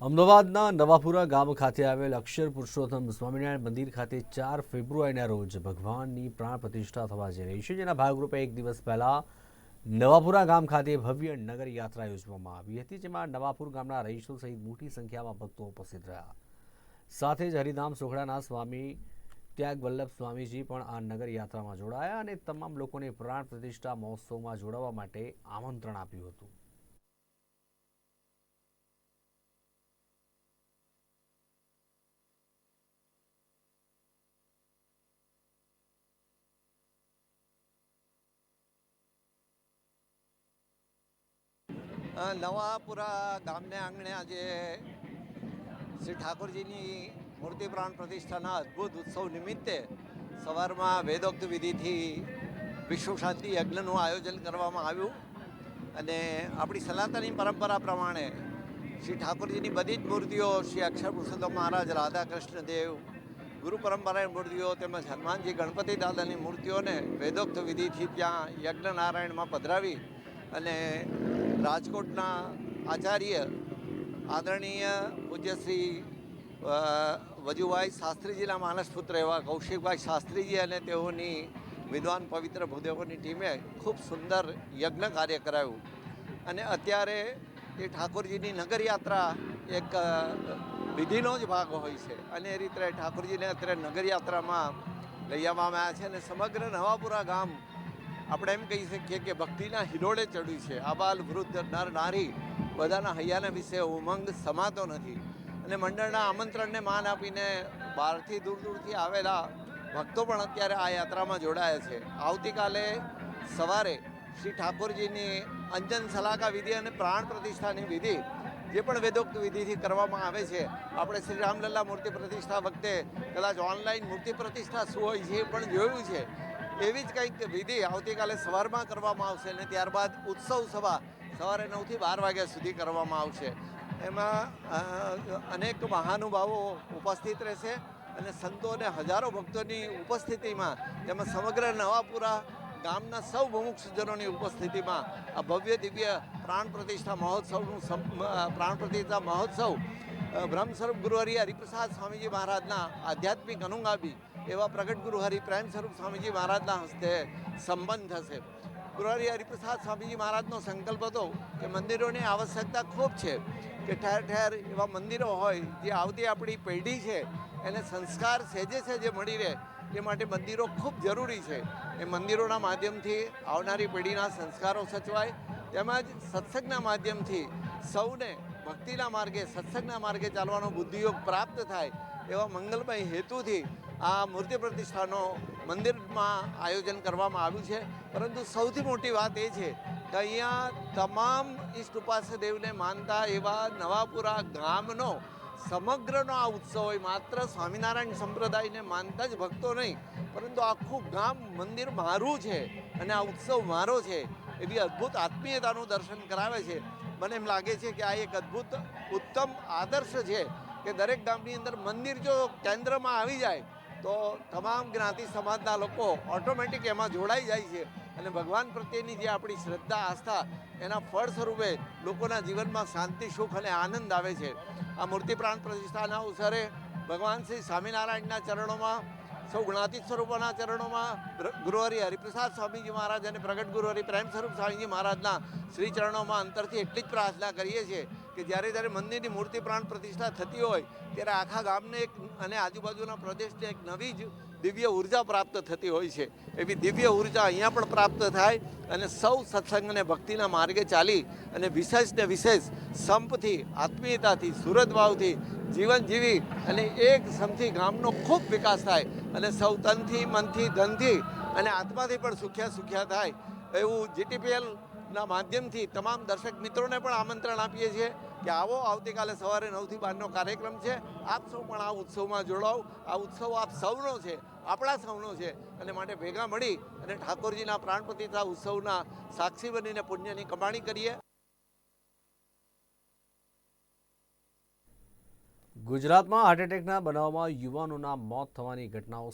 અમદાવાદના નવાપુરા ગામ ખાતે આવેલ અક્ષર પુરુષોત્તમ સ્વામિનારાયણ મંદિર ખાતે ચાર ફેબ્રુઆરીના રોજ ભગવાનની પ્રાણ પ્રતિષ્ઠા થવા જઈ રહી છે, જેના ભાગરૂપે એક દિવસ પહેલા નવાપુરા ગામ ખાતે ભવ્ય નગર યાત્રા યોજવામાં આવી હતી, જેમાં નવાપુર ગામના રહીશો સહિત મોટી સંખ્યામાં ભક્તો ઉપસ્થિત રહ્યા. સાથે જ હરિધામ સોખડાના સ્વામી ત્યાગ વલ્લભ સ્વામીજી પણ આ નગર યાત્રામાં જોડાયા અને તમામ લોકોને પ્રાણ પ્રતિષ્ઠા મહોત્સવમાં જોડાવા માટે આમંત્રણ આપ્યું હતું. નવાપુરા ગામને આંગણે આજે શ્રી ઠાકોરજીની મૂર્તિ પ્રાણ પ્રતિષ્ઠાના અદ્ભુત ઉત્સવ નિમિત્તે સવારમાં વેદોક્ત વિધિથી વિશ્વ શાંતિ યજ્ઞનું આયોજન કરવામાં આવ્યું. અને આપણી સનાતની પરંપરા પ્રમાણે શ્રી ઠાકોરજીની બધી જ મૂર્તિઓ શ્રી અક્ષર પુરુષોત્તમ મહારાજ રાધા કૃષ્ણ દેવ, ગુરુ પરંપરાની મૂર્તિઓ તેમજ હનુમાનજી, ગણપતિ દાદાની મૂર્તિઓને વેદોક્ત વિધિથી ત્યાં યજ્ઞ નારાયણમાં પધરાવી અને રાજકોટના આચાર્ય આદરણીય પૂજ્ય શ્રી વજુભાઈ શાસ્ત્રીજીના માનસપુત્ર એવા કૌશિકભાઈ શાસ્ત્રીજી અને તેઓની વિદ્વાન પવિત્ર ભૂદેવોની ટીમે ખૂબ સુંદર યજ્ઞ કાર્ય કરાયું. અને અત્યારે એ ઠાકોરજીની નગરયાત્રા એક વિધિનો જ ભાગ હોય છે. અને એ રીતે ઠાકોરજીને અત્યારે નગરયાત્રામાં લઈ આવવામાં આવ્યા છે અને સમગ્ર નવાપુરા ગામ આપણે એમ કહી શકીએ કે ભક્તિના હિલોડે ચડ્યું છે. આબાલ, વૃદ્ધ, નર, નારી બધાના હૈયાના વિશે ઉમંગ સમાતો નથી. અને મંડળના આમંત્રણને માન આપીને બહારથી દૂર દૂરથી આવેલા ભક્તો પણ અત્યારે આ યાત્રામાં જોડાયા છે. આવતીકાલે સવારે શ્રી ઠાકોરજીની અંજન સલાકા વિધિ અને પ્રાણ પ્રતિષ્ઠાની વિધિ, જે પણ વેદોક્ત વિધિથી કરવામાં આવે છે, આપણે શ્રી રામલલ્લા મૂર્તિ પ્રતિષ્ઠા વખતે કદાચ ઓનલાઈન મૂર્તિ પ્રતિષ્ઠા શું હોય છે એ પણ જોયું છે. એવી જ કંઈક વિધિ આવતીકાલે સવારમાં કરવામાં આવશે અને ત્યારબાદ ઉત્સવ સભા સવારે નવથી બાર વાગ્યા સુધી કરવામાં આવશે. એમાં અનેક મહાનુભાવો ઉપસ્થિત રહેશે અને સંતો અને હજારો ભક્તોની ઉપસ્થિતિમાં તેમજ સમગ્ર નવાપુરા ગામના સૌ મુમુક્ષજનોની ઉપસ્થિતિમાં આ ભવ્ય દિવ્ય પ્રાણ પ્રતિષ્ઠા મહોત્સવનું પ્રાણ પ્રતિષ્ઠા મહોત્સવ અ, બ્રહ્મ સ્વરૂપ ગુરુહરિ હરિપ્રસાદ સ્વામીજી મહારાજના આધ્યાત્મિક અનુગામી એવા પ્રગટ ગુરુ હરિ પ્રેમ સ્વરૂપ સ્વામીજી મહારાજના હસ્તે સંબંધ થશે. ગુરુહરિ હરિપ્રસાદ સ્વામીજી મહારાજનો સંકલ્પ હતો કે મંદિરોની આવશ્યકતા ખૂબ છે કે ઠેર ઠેર એવા મંદિરો હોય જે આવતી આપણી પેઢી છે એને સંસ્કાર સહેજે સહેજે મળી રહે એ માટે મંદિરો ખૂબ જરૂરી છે. એ મંદિરોના માધ્યમથી આવનારી પેઢીના સંસ્કારો સચવાય. તેમજ સત્સંગના માધ્યમથી સૌને ભક્તિના માર્ગે, સત્સંગના માર્ગે ચાલવાનો બુદ્ધિયોગ પ્રાપ્ત થાય એવા મંગલમય હેતુથી આ મૂર્તિ પ્રતિષ્ઠાનો મંદિરમાં આયોજન કરવામાં આવ્યું છે. પરંતુ સૌથી મોટી વાત એ છે કે અહીંયા તમામ ઈષ્ટ ઉપાસ્ય દેવને માનતા એવા નવાપુરા ગામનો, સમગ્રનો આ ઉત્સવ હોય, માત્ર સ્વામિનારાયણ સંપ્રદાયને માનતા જ ભક્તો નહીં, પરંતુ આખું ગામ મંદિર મારું છે અને આ ઉત્સવ મારો છે એવી અદ્ભુત આત્મીયતાનું દર્શન કરાવે છે. મને એમ લાગે છે કે આ એક અદ્ભુત, ઉત્તમ આદર્શ છે કે દરેક ગામની અંદર મંદિર જો કેન્દ્રમાં આવી જાય, તો તમામ જ્ઞાતિ સમાજના લોકો ઓટોમેટિક એમાં જોડાઈ જાય છે. અને ભગવાન પ્રત્યેની જે આપણી શ્રદ્ધા, આસ્થા, એના ફળ સ્વરૂપે લોકોના જીવનમાં શાંતિ, સુખ અને આનંદ આવે છે. આ મૂર્તિ પ્રાણ પ્રતિષ્ઠાના અવસરે ભગવાન શ્રી સ્વામિનારાયણના ચરણોમાં સૌ ગુણાતીત સ્વરૂપોના ચરણોમાં ગુરુહરિ હરિપ્રસાદ સ્વામીજી મહારાજ અને પ્રગટ ગુરુહરિ પ્રેમ સ્વરૂપ સ્વામીજી મહારાજના શ્રી ચરણોમાં અંતરથી એટલી જ પ્રાર્થના કરીએ છીએ કે જ્યારે જ્યારે મંદિરની મૂર્તિ પ્રાણ પ્રતિષ્ઠા થતી હોય ત્યારે આખા ગામને એક અને આજુબાજુના પ્રદેશને એક નવી જ દિવ્ય ઊર્જા પ્રાપ્ત થતી હોય છે. એવી દિવ્ય ઊર્જા અહીંયા પણ પ્રાપ્ત થાય અને સૌ સત્સંગ અને ભક્તિના માર્ગે ચાલી અને વિશેષ ને વિશેષ સંપથી, આત્મીયતાથી સુરત ભાવથી જીવન જીવી અને એક સમથી ગામનો ખૂબ વિકાસ થાય અને સૌ તનથી, મનથી, ધનથી અને આત્માથી પણ સુખ્યા સુખ્યા થાય. એવું જીટીપીએલ ના માધ્યમથી તમામ દર્શક મિત્રોને પણ આમંત્રણ આપીએ છીએ કે આવો, આવતીકાલે સવારે નવથી બારનો કાર્યક્રમ છે. આપ સૌ પણ આ ઉત્સવમાં જોડાઓ. આ ઉત્સવ આપ સૌનો છે, આપણા સૌનો છે. અને માટે ભેગા મળી અને ઠાકોરજીના પ્રાણ પ્રતિષ્ઠા ઉત્સવના સાક્ષી બનીને પુણ્યની કમાણી કરીએ. ગુજરાતમાં હાર્ટ એટેકના બનાવમાં યુવાનોના મોત થવાની ઘટનાઓ